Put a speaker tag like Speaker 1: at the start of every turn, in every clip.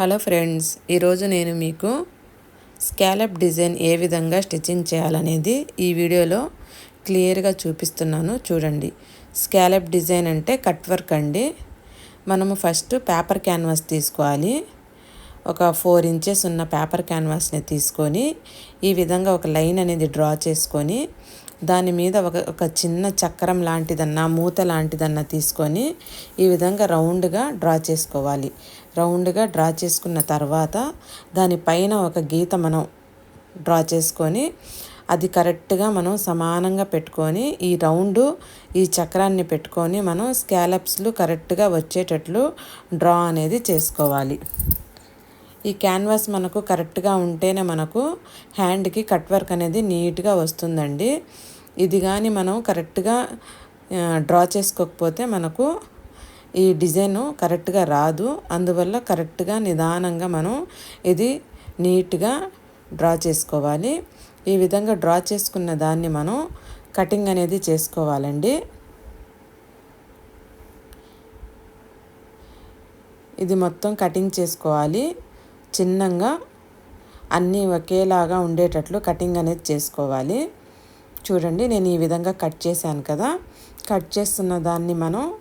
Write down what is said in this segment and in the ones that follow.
Speaker 1: Hello friends ఈరోజు నేను మీకు స్కాలప్ డిజైన్ ఏ విధంగా స్టిచ్చింగ్ చేయాలనేది ఈ వీడియోలో క్లియర్గా చూపిస్తున్నాను చూడండి. స్కాలప్ డిజైన్ అంటే కట్ వర్క్ అండి. మనము ఫస్ట్ పేపర్ క్యాన్వాస్ తీసుకోవాలి. ఒక ఫోర్ ఇంచెస్ ఉన్న పేపర్ క్యాన్వాస్ని తీసుకొని ఈ విధంగా ఒక లైన్ అనేది డ్రా చేసుకొని దాని మీద ఒక ఒక చిన్న చక్రం లాంటిదన్నా మూత లాంటిదన్నా తీసుకొని ఈ విధంగా రౌండ్గా డ్రా చేసుకోవాలి. రౌండ్గా డ్రా చేసుకున్న తర్వాత దానిపైన ఒక గీత మనం డ్రా చేసుకొని అది కరెక్ట్గా మనం సమానంగా పెట్టుకొని ఈ రౌండ్ ఈ చక్రాన్ని పెట్టుకొని మనం స్కాలప్స్లు కరెక్ట్గా వచ్చేటట్లు డ్రా అనేది చేసుకోవాలి. ఈ క్యాన్వాస్ మనకు కరెక్ట్గా ఉంటేనే మనకు హ్యాండ్కి కట్ వర్క్ అనేది నీట్గా వస్తుందండి. ఇది కానీ మనం కరెక్ట్గా డ్రా చేసుకోకపోతే మనకు ఈ డిజైన్ కరెక్ట్గా రాదు. అందువల్ల కరెక్ట్గా నిదానంగా మనం ఇది నీట్గా డ్రా చేసుకోవాలి. ఈ విధంగా డ్రా చేసుకున్న దాన్ని మనం కటింగ్ అనేది చేసుకోవాలండి. ఇది మొత్తం కటింగ్ చేసుకోవాలి. చిన్నంగా అన్నీ ఒకేలాగా ఉండేటట్లు కటింగ్ అనేది చేసుకోవాలి. చూడండి నేను ఈ విధంగా కట్ చేశాను కదా. కట్ చేస్తున్న దాన్ని మనం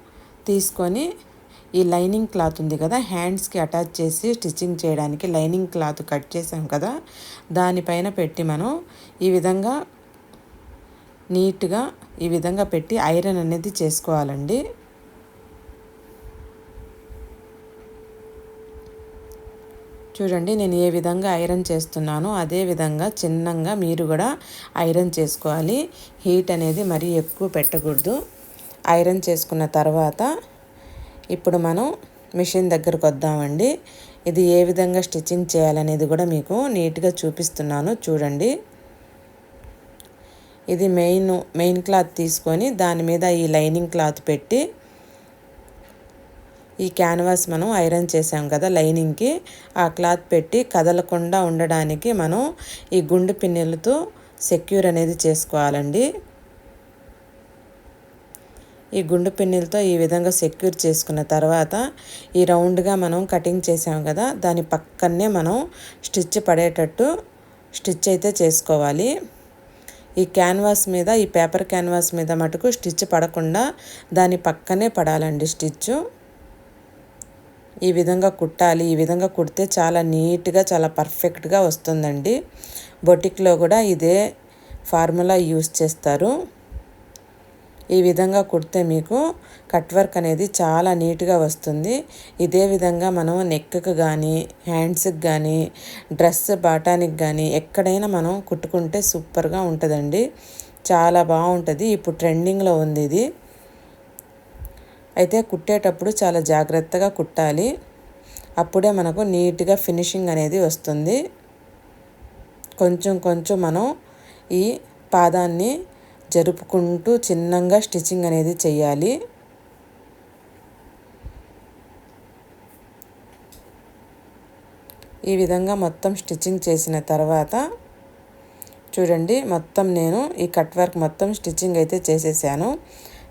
Speaker 1: తీసుకొని ఈ లైనింగ్ క్లాత్ ఉంది కదా హ్యాండ్స్కి అటాచ్ చేసి స్టిచ్చింగ్ చేయడానికి లైనింగ్ క్లాత్ కట్ చేసాం కదా దానిపైన పెట్టి మనం ఈ విధంగా నీట్గా ఈ విధంగా పెట్టి ఐరన్ అనేది చేసుకోవాలండి. చూడండి నేను ఏ విధంగా ఐరన్ చేస్తున్నానో అదే విధంగా చిన్నంగా మీరు కూడా ఐరన్ చేసుకోవాలి. హీట్ అనేది మరీ ఎక్కువ పెట్టకూడదు. ఐరన్ చేసుకున్న తర్వాత ఇప్పుడు మనం మిషన్ దగ్గరకు వద్దామండి. ఇది ఏ విధంగా స్టిచ్చింగ్ చేయాలనేది కూడా మీకు నీట్గా చూపిస్తున్నాను. చూడండి. ఇది మెయిన్ మెయిన్ క్లాత్ తీసుకొని దాని మీద ఈ లైనింగ్ క్లాత్ పెట్టి ఈ క్యాన్వాస్ మనం ఐరన్ చేసాం కదా లైనింగ్కి. ఆ క్లాత్ పెట్టి కదలకుండా ఉండడానికి మనం ఈ గుండు పిన్నెలతో సెక్యూర్ అనేది చేసుకోవాలండి. ఈ గుండు పిన్నులతో ఈ విధంగా సెక్యూర్ చేసుకున్న తర్వాత ఈ రౌండ్గా మనం కటింగ్ చేసాం కదా దాని పక్కనే మనం స్టిచ్ పడేటట్టు స్టిచ్ అయితే చేసుకోవాలి. ఈ క్యాన్వాస్ మీద ఈ పేపర్ క్యాన్వాస్ మీద మటుకు స్టిచ్ పడకుండా దాని పక్కనే పడాలండి స్టిచ్ ఈ విధంగా కుట్టాలి ఈ విధంగా కుడితే చాలా నీట్గా చాలా పర్ఫెక్ట్గా వస్తుందండి. బొటిక్లో కూడా ఇదే ఫార్ములా యూస్ చేస్తారు. ఈ విధంగా కుడితే మీకు కట్ వర్క్ అనేది చాలా నీట్గా వస్తుంది. ఇదే విధంగా మనం నెక్కి కానీ హ్యాండ్స్కి కానీ డ్రెస్ బాటానికి కానీ ఎక్కడైనా మనం కుట్టుకుంటే సూపర్గా ఉంటుందండి. చాలా బాగుంటుంది. ఇప్పుడు ట్రెండింగ్లో ఉంది ఇది. అయితే కుట్టేటప్పుడు చాలా జాగ్రత్తగా కుట్టాలి. అప్పుడే మనకు నీట్గా ఫినిషింగ్ అనేది వస్తుంది. కొంచెం కొంచెం మనం ఈ పాదాన్ని జరుపుకుంటూ చిన్నంగా స్టిచ్చింగ్ అనేది చేయాలి ఈ విధంగా మొత్తం స్టిచ్చింగ్ చేసిన తర్వాత చూడండి మొత్తం నేను ఈ కట్ వర్క్ మొత్తం స్టిచ్చింగ్ అయితే చేసేసాను.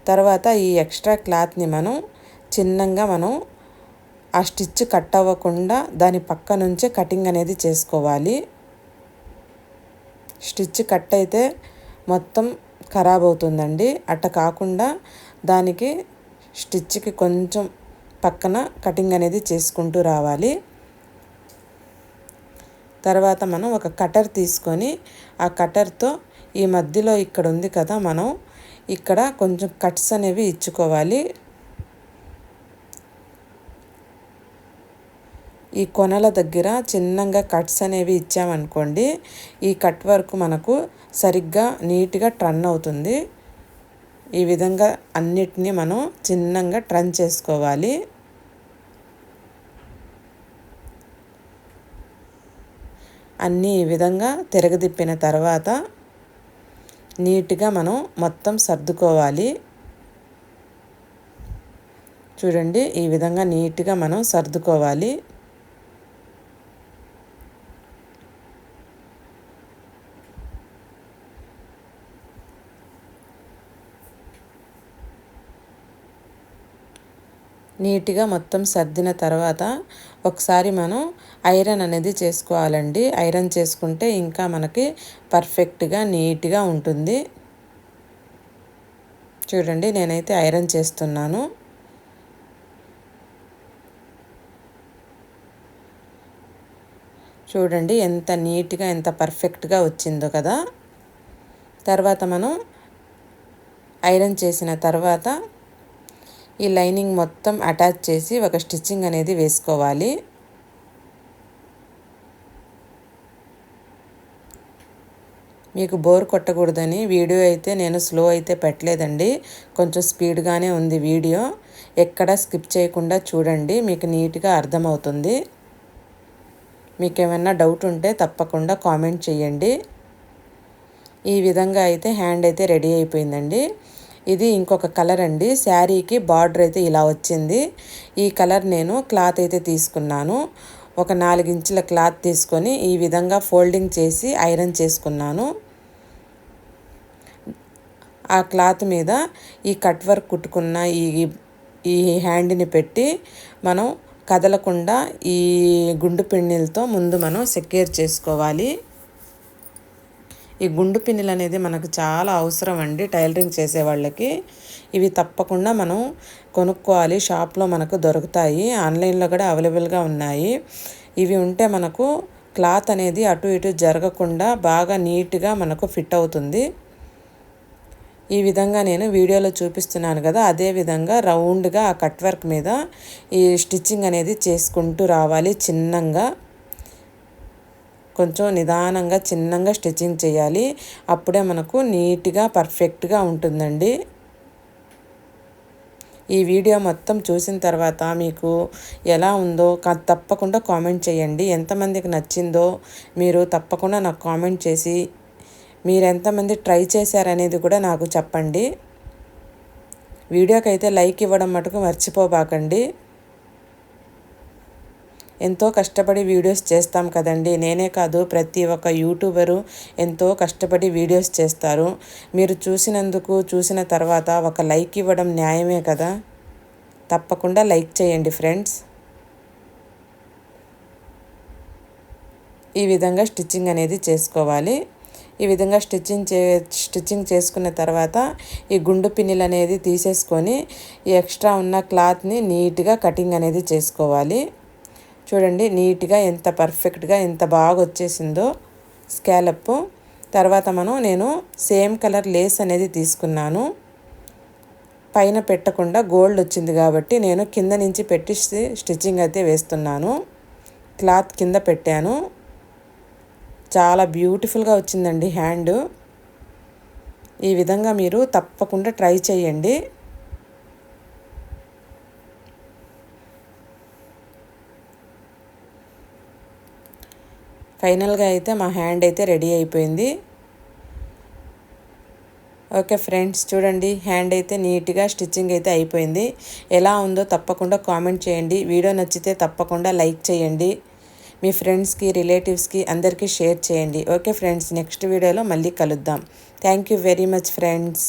Speaker 1: తర్వాత ఈ ఎక్స్ట్రా క్లాత్ని మనం చిన్నంగా మనం ఆ స్టిచ్ కట్ అవ్వకుండా దాని పక్క నుంచే కటింగ్ అనేది చేసుకోవాలి. స్టిచ్ కట్ అయితే మొత్తం ఖరాబ్ అవుతుందండి అట్ట కాకుండా దానికి స్టిచ్కి కొంచెం పక్కన కటింగ్ అనేది చేసుకుంటూ రావాలి. తర్వాత మనం ఒక కటర్ తీసుకొని ఆ కటర్తో ఈ మధ్యలో ఇక్కడ ఉంది కదా మనం ఇక్కడ కొంచెం కట్స్ అనేవి ఇచ్చుకోవాలి. ఈ కొనల దగ్గర చిన్నగా కట్స్ అనేవి ఇచ్చామనుకోండి ఈ కట్ వర్క్ మనకు సరిగ్గా నీట్గా ట్రన్ అవుతుంది. ఈ విధంగా అన్నిటినీ మనం చిన్నగా ట్రన్ చేసుకోవాలి. అన్నీ ఈ విధంగా తిరగదిప్పిన తర్వాత నీట్గా మనం మొత్తం సర్దుకోవాలి. చూడండి ఈ విధంగా నీట్గా మనం సర్దుకోవాలి. నీట్గా మొత్తం సర్దిన తర్వాత ఒకసారి మనం ఐరన్ అనేది చేసుకోవాలండి. ఐరన్ చేసుకుంటే ఇంకా మనకి పర్ఫెక్ట్గా నీట్గా ఉంటుంది. చూడండి నేనైతే ఐరన్ చేస్తున్నాను. చూడండి ఎంత నీట్గా ఎంత పర్ఫెక్ట్గా వచ్చిందో కదా. తర్వాత మనం ఐరన్ చేసిన తర్వాత ఈ లైనింగ్ మొత్తం అటాచ్ చేసి ఒక స్టిచ్చింగ్ అనేది వేసుకోవాలి. మీకు బోర్ కొట్టకూడదని వీడియో అయితే నేను స్లో అయితే పెట్టలేదండి. కొంచెం స్పీడ్గానే ఉంది వీడియో. ఎక్కడ స్కిప్ చేయకుండా చూడండి మీకు నీట్గా అర్థమవుతుంది. మీకు ఏమైనా డౌట్ ఉంటే తప్పకుండా కామెంట్ చేయండి. ఈ విధంగా అయితే హ్యాండ్ అయితే రెడీ అయిపోయిందండి. ఇది ఇంకొక కలర్ అండి. శారీకి బార్డర్ అయితే ఇలా వచ్చింది. ఈ కలర్ నేను క్లాత్ అయితే తీసుకున్నాను. ఒక నాలుగించుల క్లాత్ తీసుకొని ఈ విధంగా ఫోల్డింగ్ చేసి ఐరన్ చేసుకున్నాను. ఆ క్లాత్ మీద ఈ కట్ వర్క్ కుట్టుకున్న ఈ ఈ హ్యాండ్ని పెట్టి మనం కదలకుండా ఈ గుండు పిన్నిలతో ముందు మనం సెక్యూర్ చేసుకోవాలి. ఈ గుండు పిన్నులు అనేది మనకు చాలా అవసరం అండి టైలరింగ్ చేసే వాళ్ళకి. ఇవి తప్పకుండా మనం కొనుక్కోవాలి. షాప్లో మనకు దొరుకుతాయి. ఆన్లైన్లో కూడా అవైలబుల్గా ఉన్నాయి. ఇవి ఉంటే మనకు క్లాత్ అనేది అటు ఇటు జరగకుండా బాగా నీట్గా మనకు ఫిట్ అవుతుంది. ఈ విధంగా నేను వీడియోలో చూపిస్తున్నాను కదా అదే విధంగా రౌండ్గా ఆ కట్ వర్క్ మీద ఈ స్టిచ్చింగ్ అనేది చేసుకుంటూ రావాలి చిన్నంగా. కొంచెం నిదానంగా చిన్నంగా స్టిచ్చింగ్ చేయాలి. అప్పుడే మనకు నీట్గా పర్ఫెక్ట్గా ఉంటుందండి. ఈ వీడియో మొత్తం చూసిన తర్వాత మీకు ఎలా ఉందో తప్పకుండా కామెంట్ చేయండి. ఎంతమందికి నచ్చిందో మీరు తప్పకుండా నాకు కామెంట్ చేసి మీరు ఎంతమంది ట్రై చేశారనేది కూడా నాకు చెప్పండి. వీడియోకైతే లైక్ ఇవ్వడం మటుకు మర్చిపోబాకండి. ఎంతో కష్టపడి వీడియోస్ చేస్తాం కదండి. నేనే కాదు ప్రతి ఒక్క యూట్యూబరు ఎంతో కష్టపడి వీడియోస్ చేస్తారు. మీరు చూసినందుకు చూసిన తర్వాత ఒక లైక్ ఇవ్వడం న్యాయమే కదా? తప్పకుండా లైక్ చేయండి ఫ్రెండ్స్. ఈ విధంగా స్టిచ్చింగ్ అనేది చేసుకోవాలి. ఈ విధంగా స్టిచ్చింగ్ చే స్టిచ్చింగ్ చేసుకున్న తర్వాత ఈ గుండు పిన్నిలు అనేది తీసేసుకొని ఈ ఎక్స్ట్రా ఉన్న క్లాత్ని నీట్గా కటింగ్ అనేది చేసుకోవాలి. చూడండి నీట్గా ఎంత పర్ఫెక్ట్గా ఎంత బాగా వచ్చేసిందో స్కాలప్ తర్వాత మనం నేను సేమ్ కలర్ లేస్ అనేది తీసుకున్నాను. పైన పెట్టకుండా గోల్డ్ వచ్చింది కాబట్టి నేను కింద నుంచి పెట్టి స్టిచ్చింగ్ అయితే వేస్తున్నాను. క్లాత్ కింద పెట్టాను. చాలా బ్యూటిఫుల్గా వచ్చిందండి హ్యాండ్. ఈ విధంగా మీరు తప్పకుండా ట్రై చేయండి. ఫైనల్గా అయితే మా హ్యాండ్ అయితే రెడీ అయిపోయింది. ఓకే ఫ్రెండ్స్ చూడండి హ్యాండ్ అయితే నీట్గా స్టిచ్చింగ్ అయితే అయిపోయింది. ఎలా ఉందో తప్పకుండా కామెంట్ చేయండి. వీడియో నచ్చితే తప్పకుండా లైక్ చేయండి. మీ ఫ్రెండ్స్కి రిలేటివ్స్కి అందరికీ షేర్ చేయండి. ఓకే ఫ్రెండ్స్ నెక్స్ట్ వీడియోలో మళ్ళీ కలుద్దాం. Thank you very much friends.